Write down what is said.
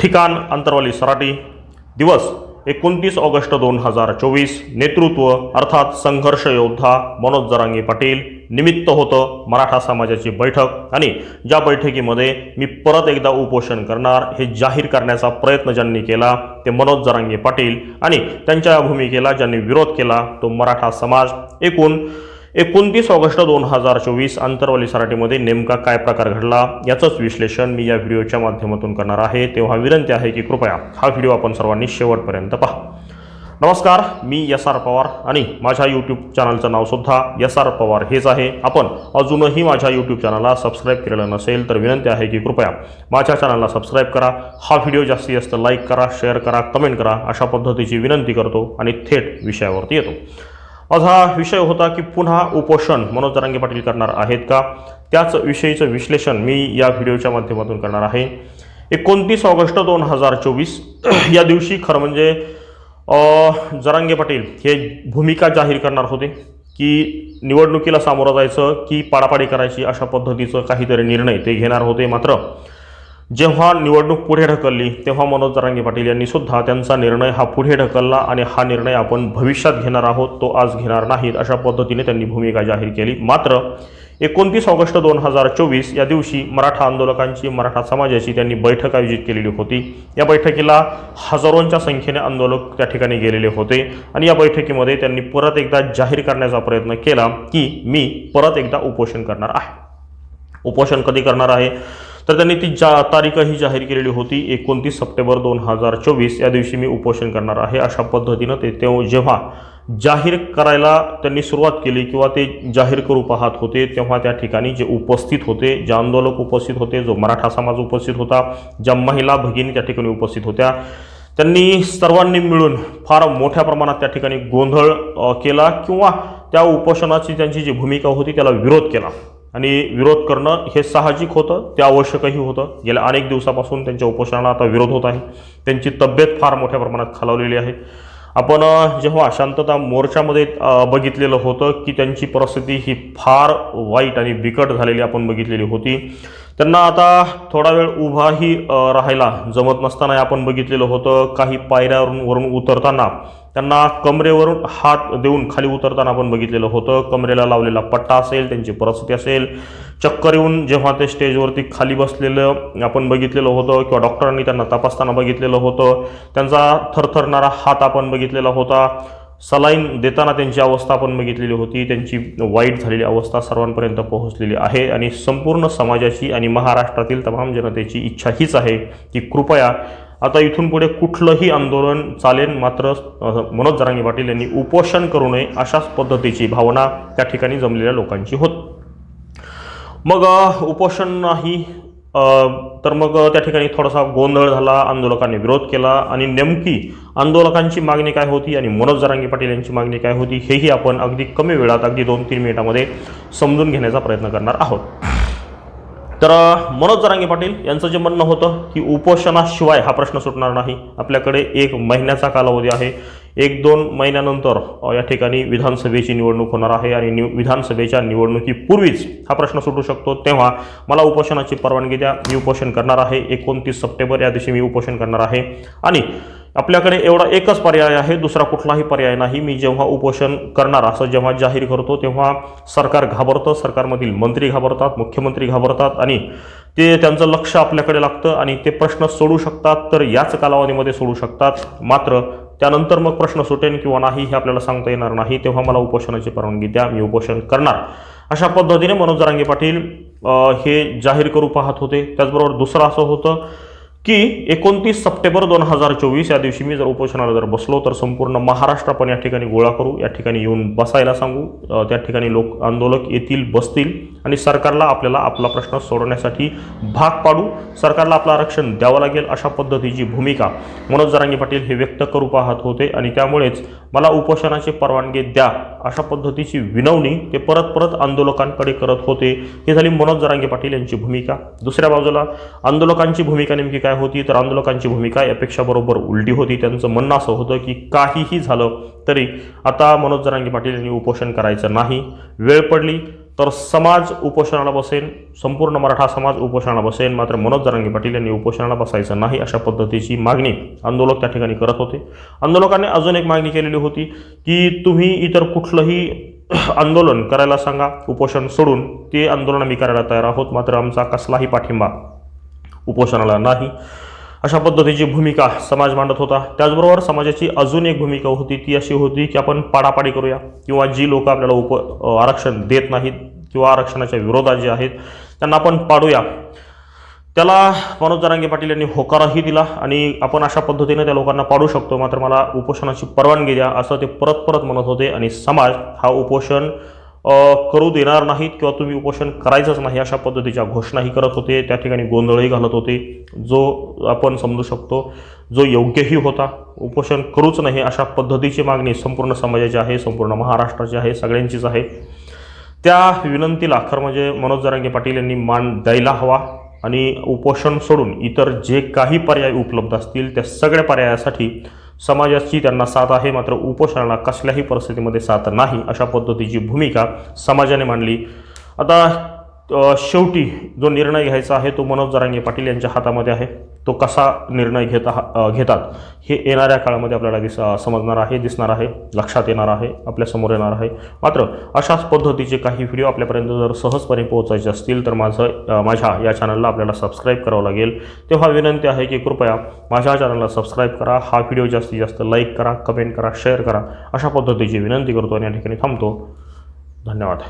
ठिकाण अंतरवाली सराटी दिवस एकोणतीस ऑगस्ट दोन हजार चोवीस. नेतृत्व अर्थात संघर्ष योद्धा मनोज जरांगे पाटील. निमित्त होतं मराठा समाजाची बैठक आणि ज्या बैठकीमध्ये मी परत एकदा उपोषण करणार हे जाहीर करण्याचा प्रयत्न ज्यांनी केला ते मनोज जरांगे पाटील आणि त्यांच्या या भूमिकेला ज्यांनी विरोध केला तो मराठा समाज. एकूण एकोणतीस ऑगस्ट दोन हजार चोवीस आंतरवाली सराटीमध्ये नेमका काय प्रकार घडला याचंच विश्लेषण मी या व्हिडिओच्या माध्यमातून करणार आहे. तेव्हा विनंती आहे की कृपया हा व्हिडिओ आपण सर्वांनी शेवटपर्यंत पहा. नमस्कार मी एस आर पवार आणि माझ्या यूट्यूब चॅनलचं नावसुद्धा एस आर पवार हेच आहे. आपण अजूनही माझ्या यूट्यूब चॅनलला सबस्क्राईब केलेलं नसेल तर विनंती आहे की कृपया माझ्या चॅनलला सबस्क्राईब करा. हा व्हिडिओ जास्तीत जास्त लाईक करा शेअर करा कमेंट करा अशा पद्धतीची विनंती करतो आणि थेट विषयावरती येतो. आज हा विषय होता की पुन्हा उपोषण मनोज जरांगे पाटील करणार आहेत का? त्याच विषयीचं विश्लेषण मी या व्हिडिओच्या माध्यमातून करणार आहे. एकोणतीस ऑगस्ट दोन हजार चोवीस या दिवशी खरं म्हणजे जरांगे पाटील हे भूमिका जाहीर करणार होते की निवडणुकीला सामोरं जायचं की पाडापाडी करायची अशा पद्धतीचं काहीतरी निर्णय ते घेणार होते मात्र जेव्हा निवडणूक पुढे ढकलली तेव्हा मनोज जरांगे पाटील यांनी सुद्धा त्यांचा निर्णय हा पुढे ढकलला आणि हा निर्णय आपण भविष्यात घेणार आहोत तो आज घेणार नाहीत अशा पद्धतीने त्यांनी भूमिका जाहीर केली. मात्र एकोणतीस ऑगस्ट दोन हजार चोवीस या दिवशी मराठा आंदोलकांची मराठा समाजाची त्यांनी बैठक आयोजित केलेली होती. या बैठकीला हजारोंच्या संख्येने आंदोलक त्या ठिकाणी गेलेले होते आणि या बैठकीमध्ये त्यांनी परत एकदा जाहीर करण्याचा प्रयत्न केला की मी परत एकदा उपोषण करणार आहे. उपोषण कधी करणार आहे? तर त्यांनी ती जा तारीखही जाहीर केलेली होती. एकोणतीस सप्टेंबर दोन हजार चोवीस या दिवशी मी उपोषण करणार आहे. अशा पद्धतीनं ते तेव्हा जेव्हा जाहीर करायला त्यांनी सुरुवात केली किंवा ते जाहीर करू पाहत होते तेव्हा त्या ठिकाणी जे उपस्थित होते जे आंदोलक उपस्थित होते जो मराठा समाज उपस्थित होता ज्या महिला भगिनी त्या ठिकाणी उपस्थित होत्या त्यांनी सर्वांनी मिळून फार मोठ्या प्रमाणात त्या ठिकाणी गोंधळ केला किंवा त्या उपोषणाची त्यांची जी भूमिका होती त्याला विरोध केला. आणि विरोध करणं हे साहजिक होतं ते आवश्यकही होतं. गेल्या अनेक दिवसापासून त्यांच्या उपोषणाला आता विरोध होत आहे. त्यांची तब्येत फार मोठ्या प्रमाणात खालावलेली आहे. आपण जेव्हा शांतता मोर्चामध्ये बघितलेलं होतं की त्यांची परिस्थिती ही फार वाईट आणि बिकट झालेली आपण बघितलेली होती. त्यांना आता थोडा वेळ उभाही राहायला जमत नसताना आपण बघितलेलं होतं काही पायऱ्यावरून वरून उतरताना त्यांना कमरेवरून हात देऊन खाली उतरताना आपण बघितलेलं होतं. कमरेला लावलेला पट्टा असेल त्यांची परिस्थिती असेल चक्कर येऊन जेव्हा ते स्टेजवरती खाली बसलेलं आपण बघितलेलं होतं किंवा डॉक्टरांनी त्यांना तपासताना बघितलेलं होतं त्यांचा थरथरणारा हात आपण बघितलेला होता. सलाईन देताना त्यांची अवस्था आपण बघितलेली होती. त्यांची वाईट झालेली अवस्था सर्वांपर्यंत पोहोचलेली आहे आणि संपूर्ण समाजाची आणि महाराष्ट्रातील तमाम जनतेची इच्छा हीच आहे की कृपया आता इथून पुढे कुठलंही आंदोलन चालेल मात्र मनोज जरांगी पाटील यांनी उपोषण करू नये अशाच पद्धतीची भावना त्या ठिकाणी जमलेल्या लोकांची होत. मग उपोषण नाही तर मग त्या ठिकाणी थोडासा गोंधळ झाला आंदोलकांनी विरोध केला आणि नेमकी आंदोलकांची मागणी काय होती आणि मनोज जरांगे पाटील यांची मागणी काय होती हेही आपण अगदी कमी वेळात अगदी दोन तीन मिनिटामध्ये समजून घेण्याचा प्रयत्न करणार आहोत. तर मनोज जरांगे पाटील यांचं जे म्हणणं होतं की उपोषणाशिवाय हा प्रश्न सुटणार नाही आपल्याकडे एक महिन्याचा कालावधी आहे. एक दोन महिन्यानंतर या ठिकाणी विधानसभेची निवडणूक होणार आहे आणि निव विधानसभेच्या निवडणुकीपूर्वीच हा प्रश्न सुटू शकतो. तेव्हा मला उपोषणाची परवानगी द्या. मी उपोषण करणार आहे. एकोणतीस सप्टेंबर या दिवशी मी उपोषण करणार आहे. आणि आपल्याकडे एवढा एकच पर्याय आहे दुसरा कुठलाही पर्याय नाही. मी जेव्हा उपोषण करणार असं जेव्हा जाहीर करतो तेव्हा सरकार घाबरतं सरकारमधील मंत्री घाबरतात मुख्यमंत्री घाबरतात आणि ते त्यांचं लक्ष आपल्याकडे लागतं आणि ते प्रश्न सोडू शकतात तर याच कालावधीमध्ये सोडू शकतात. मात्र त्यानंतर मग प्रश्न सुटेन किंवा नाही हे आपल्याला सांगता येणार नाही. तेव्हा मला उपोषणाची परवानगी द्या मी उपोषण करणार. अशा पद्धतीने मनोज जरांगे पाटील हे जाहीर करू पाहत होते. त्याचबरोबर दुसरं असं होतं की एकोणतीस सप्टेंबर दोन हजार चोवीस या दिवशी मी जर उपोषणाला जर बसलो तर संपूर्ण महाराष्ट्र आपण या ठिकाणी गोळा करू या ठिकाणी येऊन बसायला सांगू. त्या ठिकाणी लोक आंदोलक येतील बसतील. आणि सरकारला आपल्याला आपला प्रश्न सोडवण्यासाठी भाग पाडू सरकारला आपलं आरक्षण द्यावं लागेल अशा पद्धतीची भूमिका मनोज जरांगे पाटील हे व्यक्त करू पाहत होते. आणि त्यामुळेच मला उपोषणाची परवानगी द्या अशा पद्धतीची विनवणी ते परत परत आंदोलकांकडे करत होते. ही झाली मनोज जरांगे पाटील यांची भूमिका. दुसऱ्या बाजूला आंदोलकांची भूमिका नेमकी काय होती? तर आंदोलकांची भूमिका यापेक्षा बरोबर उलटी होती. त्यांचं म्हणणं असं होतं की काहीही झालं तरी आता मनोज जरांगे पाटील यांनी उपोषण करायचं नाही. वेळ पडली. तर समाज उपोषणाला बसेल संपूर्ण मराठा समाज उपोषणाला बसेल मात्र मनोज जरांगे पाटील यांनी उपोषणाला बसायचं नाही अशा पद्धतीची मागणी आंदोलक त्या ठिकाणी करत होते. आंदोलकांनी अजून एक मागणी केलेली होती की तुम्ही इतर कुठलंही आंदोलन करायला सांगा उपोषण सोडून. ते आंदोलन आम्ही करायला तयार आहोत मात्र आमचा कसलाही पाठिंबा उपोषणाला नाही. अशा पद्धतीची भूमिका समाज मांडत होता. त्याचबरोबर समाजाची अजून एक भूमिका होती ती अशी होती की आपण पाडापाडी करूया किंवा जी लोक आपल्याला उप आरक्षण देत नाहीत किंवा आरक्षणाच्या विरोधात जे आहेत त्यांना आपण पाडूया. त्याला मनोज जरांगे पाटील यांनी होकारही दिला आणि आपण अशा पद्धतीने त्या लोकांना पाडू शकतो. मात्र मला उपोषणाची परवानगी द्या असं ते परत परत म्हणत होते आणि समाज हा उपोषण करू देणार नाहीत किंवा तुम्ही उपोषण करायचंच नाही अशा पद्धतीच्या घोषणाही करत होते. त्या ठिकाणी गोंधळही घालत होते. जो आपण समजू शकतो जो योग्यही होता उपोषण करूच नाही अशा पद्धतीची मागणी संपूर्ण समाजाची आहे संपूर्ण महाराष्ट्राची आहे सगळ्यांचीच आहे. त्या विनंतीला खरं म्हणजे मनोज जरांगे पाटील यांनी मान द्यायला हवा आणि उपोषण सोडून इतर जे काही पर्याय उपलब्ध असतील त्या सगळ्या पर्यायासाठी समाजाची त्यांना साथ आहे मात्र उपोषणाला कसल्याही परिस्थितीमध्ये साथ नाही अशा पद्धतीची भूमिका समाजाने मांडली. आता शेवटी जो निर्णय घ्यायचा आहे तो मनोज जरांगे पाटील यांच्या हातामध्ये आहे. तो कसा निर्णय घेता घेतात हे येणाऱ्या काळामध्ये आपल्याला दिस समजणार आहे दिसणार आहे लक्षात येणार आहे आपल्यासमोर येणार आहे. मात्र अशाच पद्धतीचे काही व्हिडिओ आपल्यापर्यंत जर सहजपणे पोहोचायचे असतील तर माझं माझ्या या चॅनलला आपल्याला सबस्क्राईब करावं लागेल. तेव्हा विनंती आहे की कृपया माझ्या चॅनलला सबस्क्राईब करा हा व्हिडिओ जास्तीत जास्त लाईक करा कमेंट करा शेअर करा अशा पद्धतीची विनंती करतो आणि या ठिकाणी थांबतो. धन्यवाद.